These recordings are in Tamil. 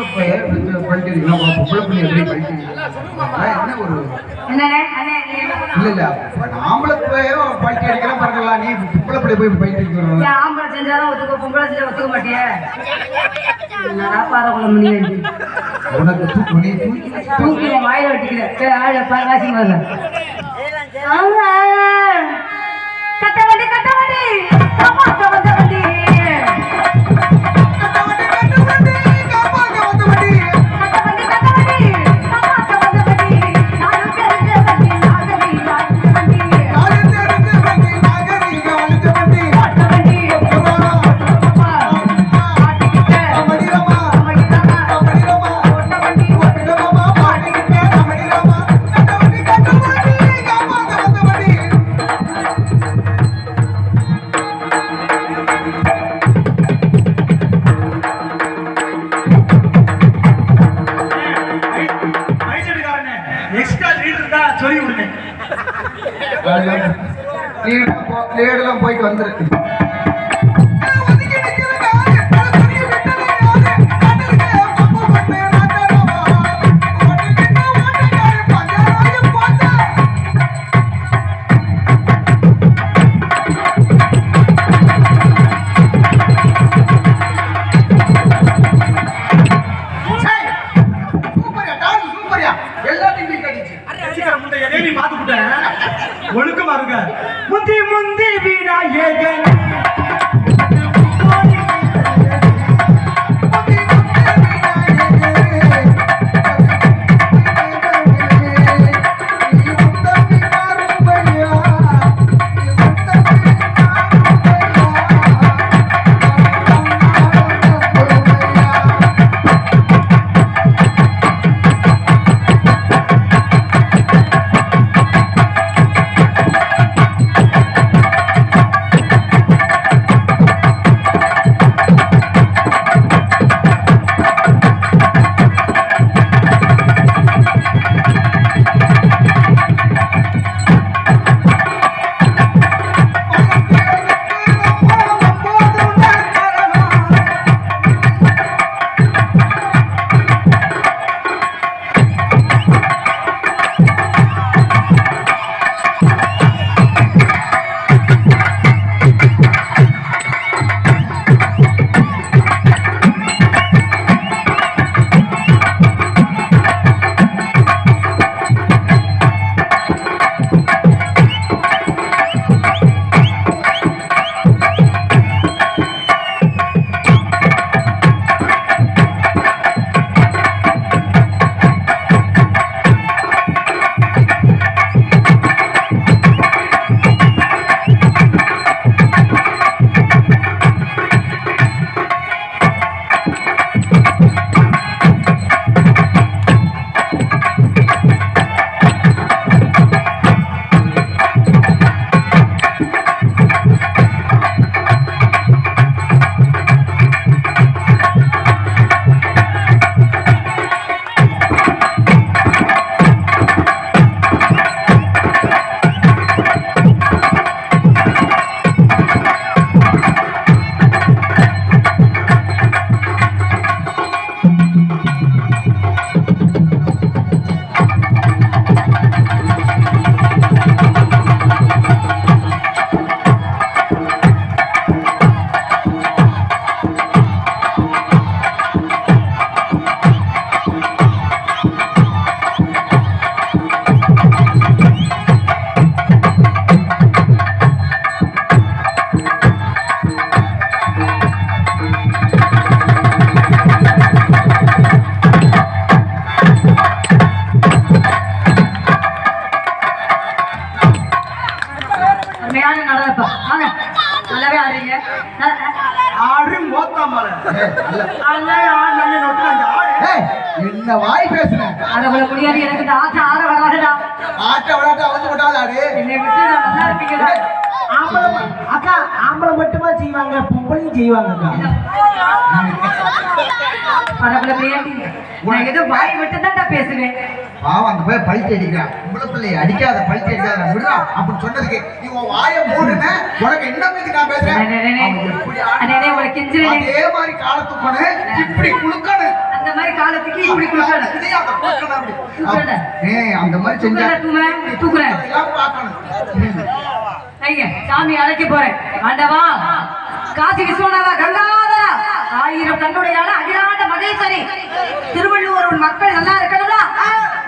நாலு பேர் படிக்கிறீங்களா? பொம்பளை பிள்ளை எப்படி படிக்கிறீங்களா என்ன ஒரு இல்ல இல்ல. ஆம்பளை பிள்ளையும் படிக்க அடிக்கலாம் பாருங்களா நீ பொம்பளை பிள்ளை போய் படிக்க அடிக்கிறோம் ஆம்பளை செஞ்சாலும் ஒத்துக்க உனக்கு லேடெல்லாம் போயிட்டு வந்துரு. என்ன வாய் பேசுன? முடியாது எனக்கு ஆசை ஆட வராதுடா. ஆட்ட விளையாட்ட வந்து விட்டாது ஆடு என்னை விட்டு நான் நல்லா அக்கா ஆம்பளை மட்டுமா செய்வாங்க பொம்பளையும் பிரியாண்டி. நான் ஏதோ வாய் மட்டும் தான் பேசுவேன். பாவம் அந்த போய் பழிச்சு அடிக்கிறான் உங்களை பிள்ளை அடிக்காத பழிச்சு அடிக்காத விடுறா அப்படின்னு சொன்னதுக்கு நீ உன் வாயை மூடுன உனக்கு என்ன பத்தி நான் பேசுறேன். அதே மாதிரி காலத்துக்கு போன இப்படி குளுக்கணும் அந்த மாதிரி காலத்துக்கு இப்படி. தூக்கல. ஏய், அந்த மாதிரி செஞ்சா தூக்குறேன். பார்க்கணும். சாமி அழைக்க போறேன். ஆண்டவா காசி விஸ்வநாதா கங்காதரா ஆயிரம் கண்ணுடையால அகிலாண்ட மகேஸ்வரி திருவள்ளுவர் உன் மக்கள் நல்லா இருக்கணும்டா.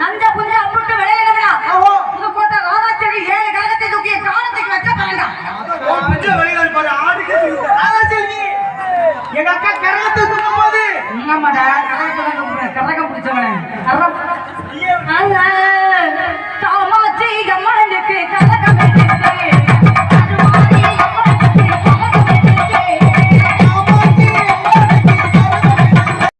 நஞ்ச புஞ்ச அம்புட்டு விளையணும்டா. புதுக்கோட்டை ராதாச்செடி ஏழு கழகத்தை தூக்கிய காலத்துக்கு வைக்க பாருங்க எங்க அக்கா கரகத்தை தூக்கும் போது. ஆமாடா கரகம் கரகம் பிடிச்சவனே. அல்ல